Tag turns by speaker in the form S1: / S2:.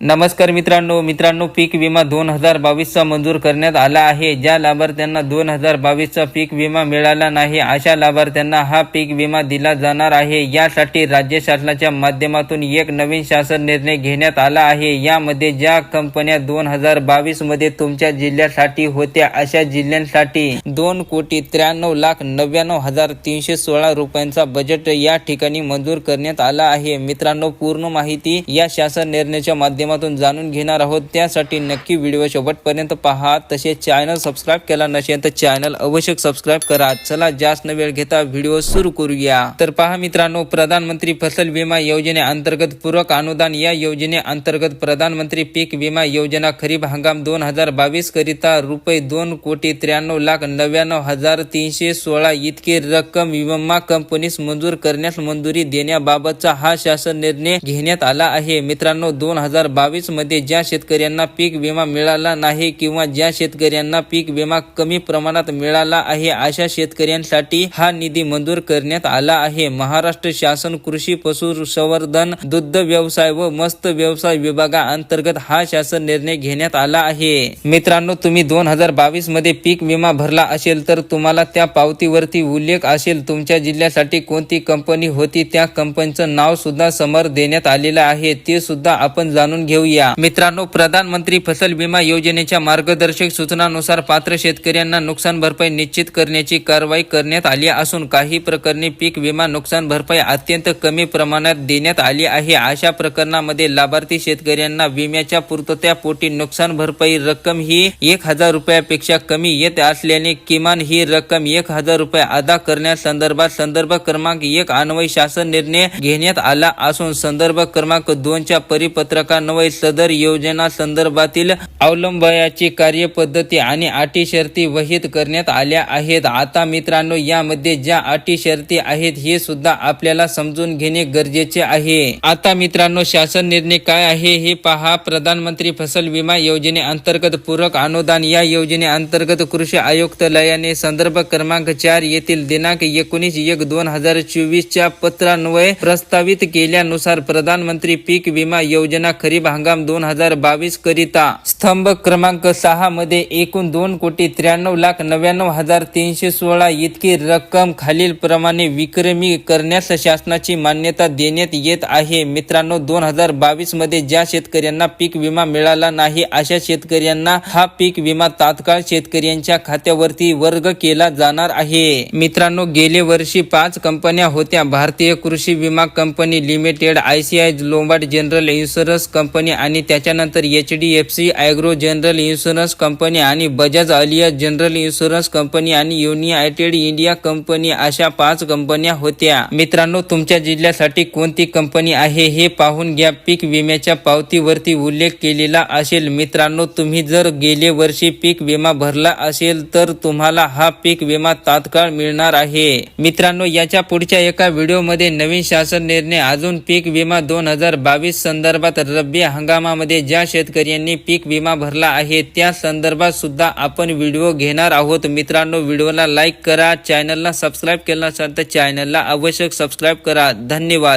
S1: नमस्कार मित्रांनो मित्रांनो पीक विमा दोन हजार बावीसचा मंजूर करण्यात आला आहे. ज्या लाभार्थ्यांना दोन हजार बावीसचा पीक विमा मिळाला नाही अशा लाभार्थ्यांना हा पीक विमा दिला जाणार आहे. यासाठी राज्य शासनाच्या माध्यमातून एक नवीन शासन निर्णय घेण्यात आला आहे. यामध्ये ज्या कंपन्या दोन हजार बावीसमध्ये तुमच्या जिल्ह्यासाठी होत्या अशा जिल्ह्यांसाठी दोन कोटी त्र्याण्णव लाख नव्याण्णव हजार तीनशे सोळा रुपयांचा बजेट या ठिकाणी मंजूर करण्यात आला आहे. मित्रांनो पूर्ण माहिती या शासन निर्णयाच्या माध्यमातून जाणून घेणार आहोत. त्यासाठी नक्की व्हिडिओ शेवटपर्यंत पहा. तसेच चॅनल सबस्क्राईब केला नसेल तर चॅनल अवश्य सबस्क्राईब करा. चला जास्त न वेळ घेता व्हिडिओ सुरू करूया. तर पहा मित्रांनो प्रधानमंत्री फसल विमा योजनेअंतर्गत पूरक अनुदान या योजनेअंतर्गत प्रधानमंत्री पीक विमा योजना खरीप हंगाम दोन हजार बावीस करिता रुपये दोन कोटी त्र्याण्णव लाख नव्याण्णव हजार तीनशे सोळा इतकी रक्कम विमा कंपनीस मंजूर करण्यास मंजुरी देण्याबाबतचा हा शासन निर्णय घेण्यात आला आहे. मित्रांनो दोन हजार बावीसमध्ये ज्या शेतकऱ्यांना पीक विमा मिळाला नाही किंवा ज्या शेतकऱ्यांना पीक विमा कमी प्रमाणात मिळाला आहे अशा शेतकऱ्यांसाठी हा निधी मंजूर करण्यात आला आहे. महाराष्ट्र शासन कृषी पशुसंवर्धन दुग्ध व्यवसाय व मस्त व्यवसाय विभागाअंतर्गत हा शासन निर्णय घेण्यात आला आहे. मित्रांनो तुम्ही दोन हजार बावीसमध्ये पीक विमा भरला असेल तर तुम्हाला त्या पावतीवरती उल्लेख असेल तुमच्या जिल्ह्यासाठी कोणती कंपनी होती त्या कंपनीचं नाव सुद्धा समोर देण्यात आलेलं आहे. ते सुद्धा आपण जाणून घेऊया. मित्रांनो प्रधानमंत्री फसल विमा योजनेच्या मार्गदर्शक सूचनानुसार पात्र शेतकऱ्यांना नुकसान भरपाई निश्चित करण्याची कारवाई करण्यात आली असून काही प्रकरणी पीक विमा नुकसान भरपाई अत्यंत कमी प्रमाणात देण्यात आली आहे. अशा प्रकरणामध्ये लाभार्थी शेतकऱ्यांना विम्याच्या पूर्ततेपोटी नुकसान भरपाई रक्कम ही एक हजार रुपयापेक्षा कमी येत असल्याने किमान ही रक्कम एक हजार रुपये अदा करण्यासंदर्भात संदर्भ क्रमांक एक अन्वय शासन निर्णय घेण्यात आला असून संदर्भ क्रमांक दोनच्या समन्वय सदर योजना संदर्भातील अवलंबयाची कार्यपद्धती आणि अटी शर्ती वहीत करण्यात आल्या आहेत. आता मित्रांनो यामध्ये ज्या अटी शर्ती आहेत हे सुद्धा आपल्याला समजून घेणे गरजेचे आहे. आता मित्रांनो शासन निर्णय काय आहे हे पहा. प्रधानमंत्री फसल विमा योजनेअंतर्गत पूरक अनुदान या योजनेअंतर्गत कृषी आयुक्तालयाने संदर्भ क्रमांक चार येथील दिनांक एकोणीस एक दोन हजार चोवीसच्या पत्रान्वये प्रस्तावित केल्यानुसार प्रधानमंत्री पीक विमा योजना खरीप हंगाम दोन हजार बावीस करिता स्तंभ क्रमांक सहा मध्ये एकूण दोन कोटी त्र्याण्णव लाख नव्याण्णव हजार तीनशे सोळा इतकी रक्कम खालील प्रमाणे विक्रमी करण्यास शासनाची मान्यता देण्यात येत आहे. मित्रांनो दोन हजार बावीसमध्ये ज्या शेतकऱ्यांना पीक विमा मिळाला नाही अशा शेतकऱ्यांना हा पीक विमा तात्काळ शेतकऱ्यांच्या खात्यावरती वर्ग केला जाणार आहे. मित्रांनो गेले वर्षी पाच कंपन्या होत्या. भारतीय कृषी विमा company limited ICI Lombard general insurance company आणि त्याच्यानंतर H D F C agro general insurance company आणि बजाज अलिया जनरल इन्शुरन्स कंपनी आणि युनायटेड इंडिया कंपनी अशा पाच कंपन्या होत्या. मित्रांनो तुमच्या जिल्ह्यासाठी कोणती कंपनी आहे हे पाहून घ्या. पीक विम्याच्या पावतीवरती उल्लेख केलेला असेल. मित्रांनो तुम्ही जर गेले वर्षी पीक विमा भरला असेल तर तुम्हाला हा पीक विमा तात्काळ मिळणार आहे. मित्रांनो याच्या पुढच्या एका व्हिडिओमध्ये नवीन शासन निर्णय. अजून पीक विमा दोन हजार बावीस संदर्भात रब्बी रब्बी हंगामामध्ये ज्या शेतकऱ्यांनी पीक विमा भरला आहे त्या संदर्भात सुद्धा आपण व्हिडिओ घेणार आहोत. मित्रांनो व्हिडिओला लाईक करा चॅनलला सबस्क्राईब केलं नसेल तर चॅनलला आवश्यक सबस्क्राईब करा. धन्यवाद.